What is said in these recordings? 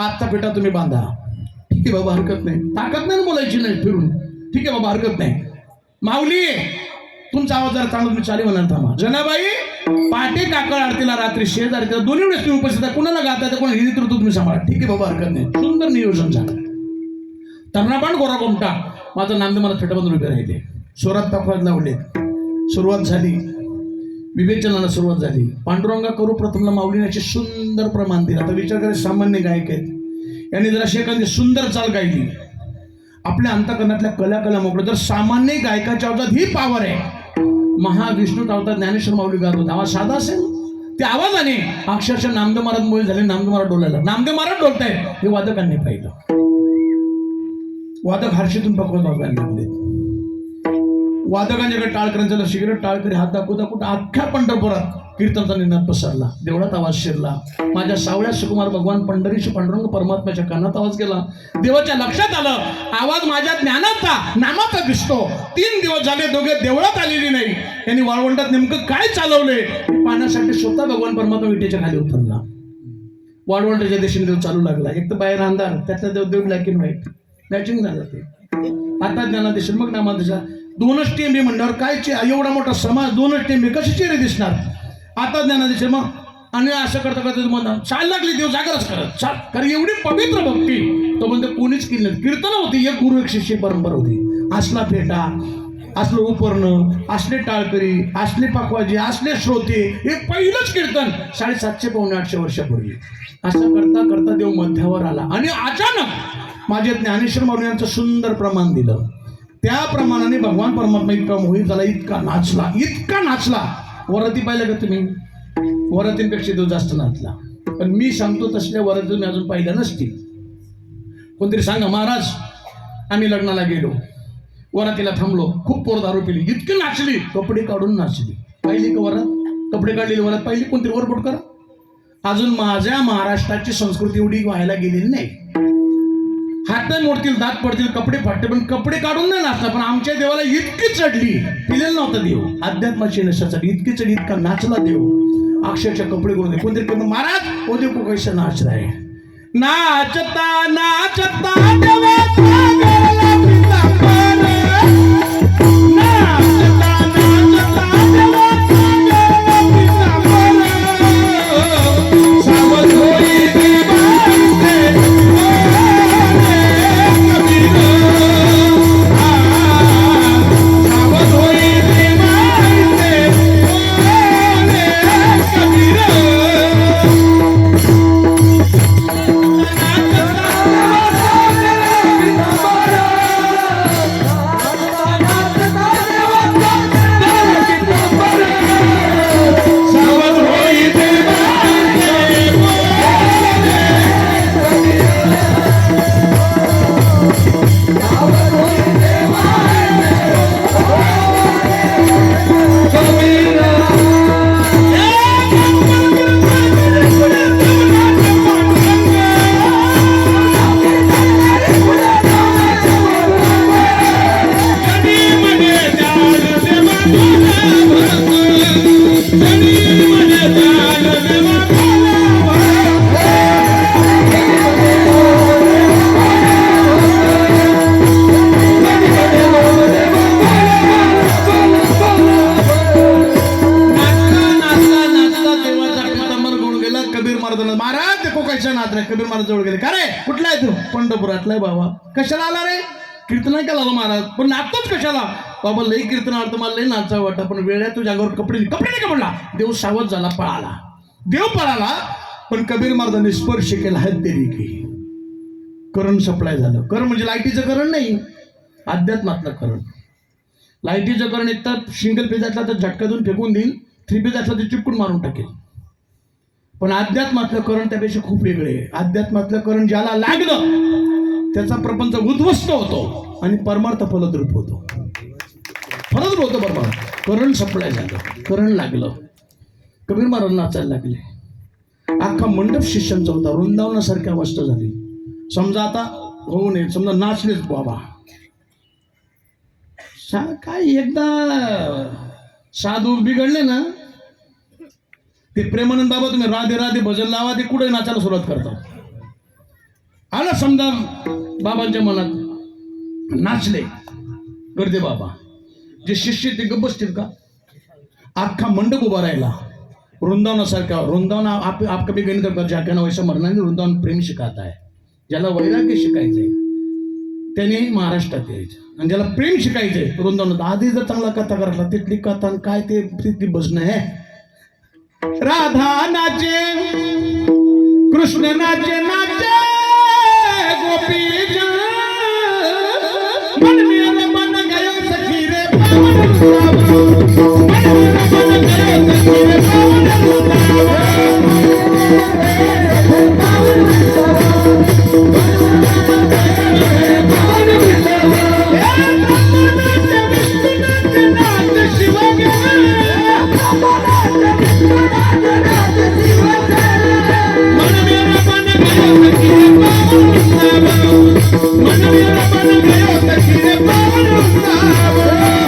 आजचा पेटा तुम्ही बांधा. ठीक आहे बाबा हरकत नाही. ताकद नाही बोलायची नाही फिरून. ठीक आहे बाबा हरकत नाही. माऊली तुमचा आवाज जरा चांगला तुम्ही चाली म्हणाल थांबा. जनाबाई पाटे काकळ आरतीला रात्री शेजारी दोन्ही वेळेस तुम्ही उपस्थित कुणाला गाता कोण कोणाला हिंदी ऋतू तुम्ही सांभाळा. ठीक आहे बाबा हरकत नाही. सुंदर नियोजन झालं. तर्नाबाण गोरा कोमटा. माझं नांद मला फेटाबंधून उभे राहिले. स्वरात तफात लावले. सुरुवात झाली. विवेचनाला सुरुवात झाली. पांडुरंगा करू प्रथमला माऊलीने सुंदर प्रमाण दिलं. आता विचार करायचे सामान्य गायक आहेत. यांनी जरा एखादी सुंदर चाल गायली. आपल्या अंतकरणातल्या कला कला मोकळं. जर सामान्य गायकाच्या आवाजात ही पावर आहे. महाविष्णू अवतार ज्ञानेश्वर माऊली गात होता. आवाज साधा असेल? त्या आवाजाने. अक्षरशः नामदेव महाराज मुळे झाले नामदेव महाराज डोलायला नामदेव महाराज डोलताय हे वादकांनी पाहिलं. वादक हर्षीतून पकवत वागायला लागले वादकांच्याकडे टाळकरांच्या लक्ष गेलं टाळकरी हात दाखवता कुठं अख्ख्या पंढरपुरात कीर्तनचा निनाद पसरला. देवळात आवाज शिरला. माझ्या सावळ्या सुकुमार भगवान पंढरीशी पांडुरंग परमात्म्याच्या कानात आवाज गेला देवाच्या लक्षात आलं आवाज माझ्या ज्ञानाचा नामाचा दिसतो. तीन दिवस झाले दोघे देवळात आलेली नाही. यांनी वाळवंटात नेमकं काय चालवले? पाण्यासाठी पाहण्यासाठी स्वतः भगवान परमात्मा विटेच्या खाली उतरला. वाळवंटाच्या दिशेने देव चालू लागला. एक तर बाहेर अंधार त्यातला देव देव ब्लॅक अँड व्हाईट मॅचिंग झालं ते. आता ज्ञाना दिसेल मग नामा दिशा दोनच टेंबे म्हणल्यावर काय चे- एवढा मोठा समाज दोनच टेंबे कसे चेहरे दिसणार? आता ज्ञाना मग आणि असं करता करता म्हणा चाल लागली देव जागरच करत चाल. कारण एवढी पवित्र भक्ती. तो म्हणते कोणीच केली नाही. कीर्तन होती एक गुरु एक शिष्य परंपरा होती. असला फेटा असलं उपर्ण असले टाळकरी असले पाकवाजी असले श्रोते हे पहिलंच कीर्तन साडेसातशे पावणे आठशे वर्षापूर्वी. असं करता करता देव मध्यावर आला. आणि अचानक माझे ज्ञानेश्वर माऊली यांचं सुंदर प्रमाण दिलं. त्या प्रमाणाने भगवान परमात्मा इतका मोहित झाला इतका नाचला इतका नाचला. वराती पाहिलं का तुम्ही? वरातींपेक्षा तो जास्त नाचला. पण मी सांगतो तसल्या वराती तुम्ही अजून पाहिलं नसतील. कोणतरी सांगा महाराज आम्ही लग्नाला गेलो. वरातीला थांबलो. खूप पोर दारू पिली. इतकी नाचली. कपडे काढून नाचली. पाहिली का वरात कपडे काढलेली वरात पाहिली कोणतरी? वरपोट करा. अजून माझ्या महाराष्ट्राची संस्कृती एवढी व्हायला गेलेली नाही. हात मोडतील दात पडतील कपडे फाटते पण कपडे काढून नाही नाचला पण आमच्या देवाला इतकी चढली पिलेला नव्हतं देव. अध्यात्माची नशा चढली इतकी चढली इतका नाचला देव. अक्षरशः कपडे करून कोणतरी कोण महाराज ओदे को कैसा नाच रहा है नाचता नाचता देवा तू आहे बाबा. कशाला आला रे? कीर्तन नाही केला महाराज. पण नाचतोच कशाला? बाबा लई कीर्तनार्थ मला लई नाचा वाटतं पण वेळ्या तुझ्या अंगावर कपडे कपडे नाही का देव सावध झाला पळाला. देव पळाला पण कबीर महाराजांनी स्पर्श केला हद की. करंट सप्लाय झालं. करण म्हणजे लाईटीचं करण नाही. अध्यात्मातलं करण. लाईटीचं करण एक तर सिंगल पेज असला तर झटका देऊन फेकून देईल थ्री पेज असला तर चिपकून मारून टाकेल पण अध्यात्मातलं करण त्यापेक्षा खूप वेगळे आहे. अध्यात्मातलं करण ज्याला लागलं त्याचा प्रपंच उद्ध्वस्त होतो आणि परमार्थ फलद्रूप होतो. फलद्रूप होतो परमार्थ. करण सप्लाय झालं. करण लागलं. कबीर महाराज नाचायला लागले. अख्खा मंडप शिष्यांचा होता. वृंदावनासारखी अवस्था झाली. समजा आता होऊ नये समजा नाचलेच बाबा. सा काय एकदा साधू बिघडले ना ते प्रेमानंद बाबा तुम्ही राधे राधे भजन लावा ते कुठे नाचायला सुरुवात करतात आला समजा बाबांच्या मनात. नाचले. गर्दे बाबा. जे शिष्य ते गप्प बसतील का? अख्खा मंडप उभा राहिला. वृंदावनासारखा वृंदावन आप आपका भी गणित कर जाक्यानं वैसा मरणार वृंदावन प्रेम शिकायत आहे. ज्याला वैराग्य शिकायचंय त्याने महाराष्ट्रात यायचं. आणि ज्याला प्रेम शिकायचंय वृंदावनात आधी जर चांगला कथा करायला तिथली कथा आणि काय ते तिथली भजनं आहे राधा नाचे कृष्ण नाचे नाचे गोपी मन सखी रे मन सखी रे वृंदावन। मन मेरा बन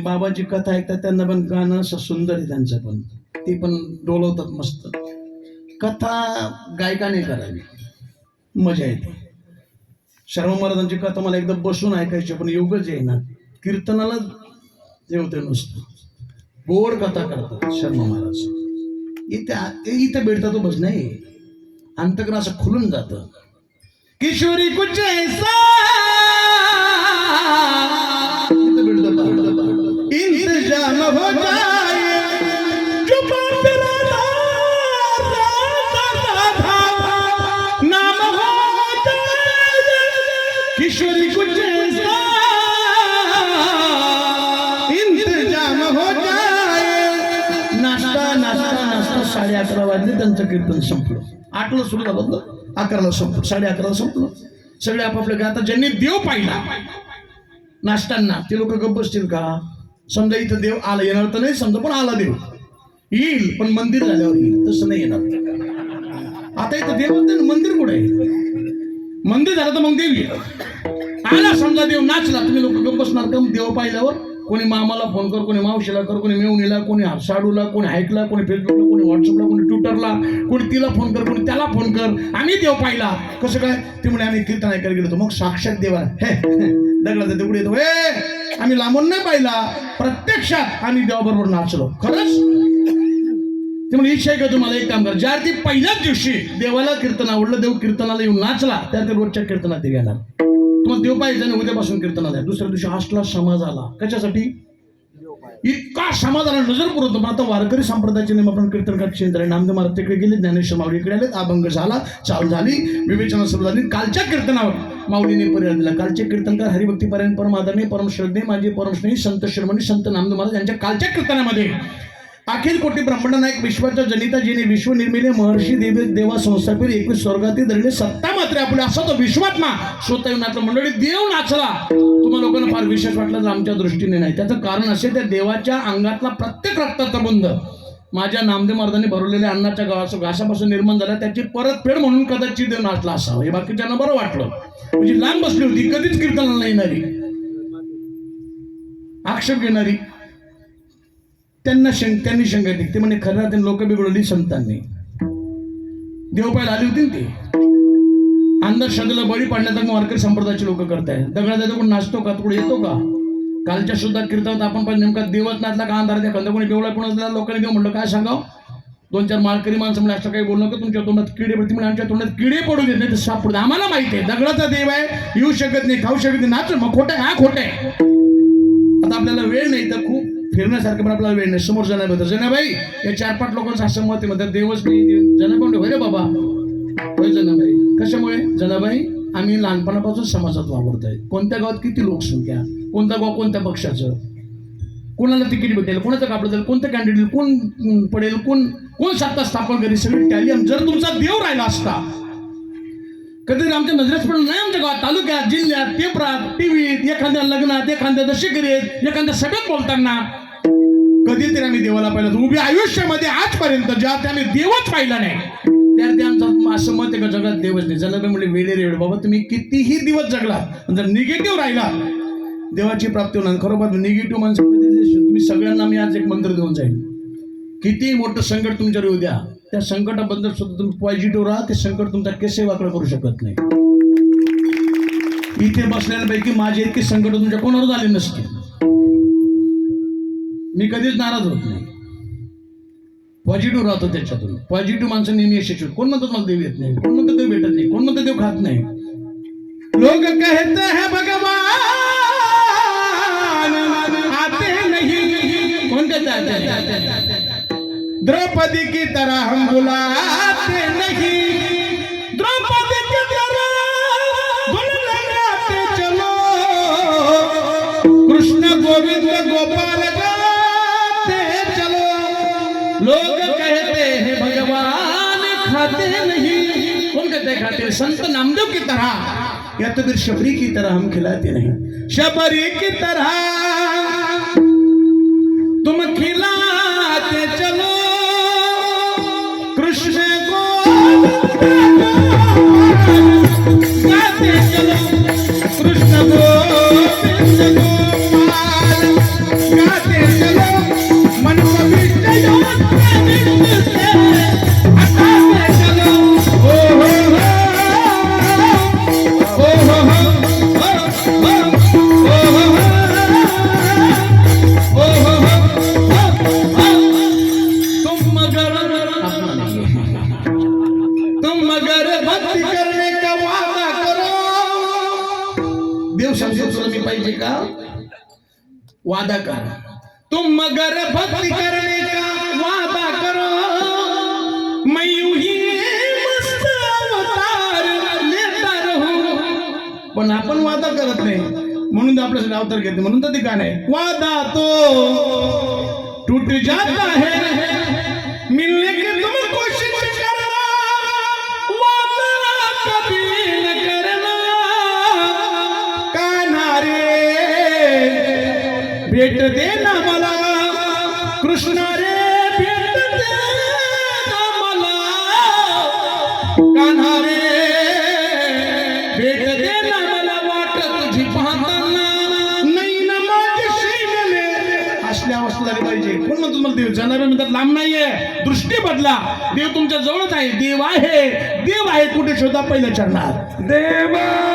बाबाची कथा ऐकतात त्यांना पण गाणं असं सुंदर आहे त्यांचं पण. ते पण डोलवतात मस्त. कथा गायकाने करावी. मजा येते. शर्मा महाराजांची कथा मला एकदा बसून ऐकायची पण योगच येईना. कीर्तनाला जेवते नुसतं. गोड कथा करतात शर्मा महाराज. इथे इथे भेटतात तो बस नाही. अंतकरण असं खुलून जातं. किशोरी कुछ ऐसा वाजले त्यांचं कीर्तन संपलं. आठला सुरू झालं होतं अकराला संपलं साडे अकराला संपलं. सगळे आपापल्या गाता आता ज्यांनी देव पाहिला नाचताना ते लोक गप्प बसतील का? समजा इथं देव आला येणार तर नाही समजा पण आला देव. येईल पण मंदिर झाल्यावर येईल तसं नाही येणार. आता इथं देव मंदिर कुठे आहे? मंदिर झालं तर मग देव येईल आला समजा देव नाचला तुम्ही लोक गप्प बसणार का? देव पाहिल्यावर कोणी मामाला फोन कर कोणी मावशीला कर कोणी मेवणीला कोणी साडूला कोणी हायकला कोणी फेसबुकला कोणी व्हॉट्सअपला कोणी ट्विटरला कोणी तिला फोन कर कोणी त्याला फोन कर. आम्ही देव पाहिला. कसं काय? ते म्हणे आम्ही कीर्तन ऐकायला गेलो होतो. मग साक्षात देवा हे दगडाचा दगड येतो. हे आम्ही लांबून नाही पाहिला. प्रत्यक्षात आम्ही देवाबरोबर नाचलो. खरंच? ते म्हणजे इच्छा आहे का तुम्हाला? एक काम करा. ज्या ती पहिल्याच दिवशी देवाला कीर्तन आवडलं देव कीर्तनाला येऊन नाचला त्या ते रोजच्या कीर्तनात ते देव पाहिजे ना उद्यापासून कीर्तनाला आहे. दुसऱ्या दिवशी आठला समाज आला. कशासाठी? इतका समाधान नजर पुरवतो पण आता वारकरी संप्रदायाचे नेम आपण कीर्तन केंद्र आहे नामदेव महाराज तिकडे गेले ज्ञानेश्वर माऊली इकडे आले अभंग झाला चालू झाली विवेचना सुरू झाली. कालच्या कीर्तनावर माऊलीने पर्याय दिला. कालचे कीर्तनकार हरिभक्तीपर्यंत परम आदरणीय परम श्रद्धे माझे परमश्रेणी संत शिरोमणी संत नामदेव महाराज यांच्या कालच्या कीर्तनामध्ये. अखिल कोटी ब्रह्मांड नायक विश्वाच्या जनिता जिने विश्व निर्मिले महर्षी देवी देवा संस्थापीर एकवीस स्वर्गातील धरले सत्ता मात्र आपल्या असा तो विश्वात्मा स्वतः नाचला मंडळी देव नाचला. तुम्हा लोकांना फार विशेष वाटलं तर आमच्या दृष्टीने नाही. त्याचं कारण असे त्या देवाच्या अंगातला प्रत्येक रक्ताचा बंध माझ्या नामदेव महाराजांनी भरवलेल्या अन्नाच्या गावाचं घासापासून निर्माण झाला. त्याची परतफेड म्हणून कदाचित देव नाचला असावं. हे बाकीच्यांना बरं वाटलं. म्हणजे लांब बसली होती. कधीच कीर्तनाला येणारी. आक्षेप घेणारी. त्यांना शंक त्यांनी शंका दिली. ते म्हणे खरं त्यांनी लोक बिघडवली संतांनी. देवपायला आली होती ती. अंधश्रद्धेला बळी पाडण्याचा मग वारकरी संप्रदायाचे लोक करताय दगडा जायचं कोण नाचतो का? तुकडे येतो का? कालच्या शुद्धात कीर्तनात आपण पण नेमका देवच नाचला का अंधार त्या कोणी बेवळा कोणाला लोकांनी देऊ म्हणलं काय सांगाव? दोन चार माळकरी माणसं म्हणजे असं काही बोलणं का तुमच्या तोंडात किडे पडते म्हणजे आमच्या तोंडात किडे पडू देत नाही तर साप पडतो आम्हाला माहिती आहे दगडाचा देव आहे येऊ शकत नाही खाऊ शकत नाही. नाच मग खोटं आहे हा खोटं आहे. आता आपल्याला वेळ नाही तर खूप फिरण्यासारखं पण आपल्याला वेळ नाही. समोर जनाबाई जनाबाई या चार पाच लोकांचं असं मत आहे म्हणतात देवच नाही जनाबाई होय रे बाबा. होय जनाबाई. कशामुळे? जनाबाई आम्ही लहानपणापासून समाजात वावरतोय. कोणत्या गावात किती लोकसंख्या? कोणत्या गाव कोणत्या पक्षाचं? कोणाला तिकीट भेटेल? कोणाचं कापड जाईल कोणतं कॅन्डिडेट कोण पडेल? कोण कोण सत्ता स्थापन करेल? सगळी टॅली जर तुमचा देव राहिला असता कधी आमच्या नजरेस पण नाही आमच्या गावात? तालुक्यात जिल्ह्यात पेपरात टीव्हीत एखाद्या लग्नात एखाद्या दशकरीत एखाद्या सभेत बोलताना कधीतरी आम्ही देवाला पाहिलं होतं. उभी आयुष्यामध्ये आजपर्यंत ज्या आम्ही देवच पाहिला नाही त्या आमचं असं मत आहे का जगात देवच नाही? जनाबे म्हणजे वेळे रेड बाबा तुम्ही कितीही दिवस जगला जर निगेटिव्ह राहिला देवाची प्राप्ती होणार खरोबर निगेटिव्ह माणसं तुम्ही सगळ्यांना मी आज एक मंत्र देऊन जाईल किती मोठं संकट तुमच्यावर येऊ द्या त्या संकटाबद्दल सुद्धा तुम्ही पॉझिटिव्ह राहा ते संकट तुमचा केसे वाकडं करू शकत नाही. इथे बसलेल्यापैकी माझे इतके संकट तुमच्या कोणावर झाले नसते मी कधीच नाराज होत नाही पॉझिटिव्ह राहतो त्याच्यातून पॉझिटिव्ह माणसं नेहमी यशस्वी होतात. कोण म्हणतो मला देव येत नाही कोण म्हणतो देव भेटत नाही कोण म्हणतो देव खात नाही लोग कहते हैं भगवान आते नहीं। कौन कहता है आते नहीं? द्रौपदी की तरह हम बुलाते नहीं। द्रौपदी की तरह बुलाते चलो कृष्ण गोविंद गोपाल लोग कहते हैं भगवान खाते नहीं। कौन कहते खाते संत नामदेव की तरह या तो फिर शबरी की तरह हम खिलाते नहीं। शबरी की तरह तुम खिलाते चलो। कृष्ण को चलो। कृष्ण गोविंद तुम मगर भक्ति करने का वादा करो। मैं यूं ही मस्त अवतार लेता रहूं। पण आपण वादा करत नाही. म्हणून तर आपल्यासाठी अवतार घेते म्हणून तर ते गाणं आहे वादा तो टूट जाता है मिलने की भेट दे ना मला. कृष्णा रे भेट देना मला. कान्हा रे भेट दे ना मला वाट तुझी पाहताना. नाही ना माझ्या सीमेने असल्या अवस्था झाली पाहिजे. कोण म्हणतो तुम्हाला देव? जाणारे म्हणतात लांब नाहीये. दृष्टी बदला. देव तुमच्या जवळच आहे. देव आहे. देव आहे कुठे शोधा पहिल्या चरणार देवा!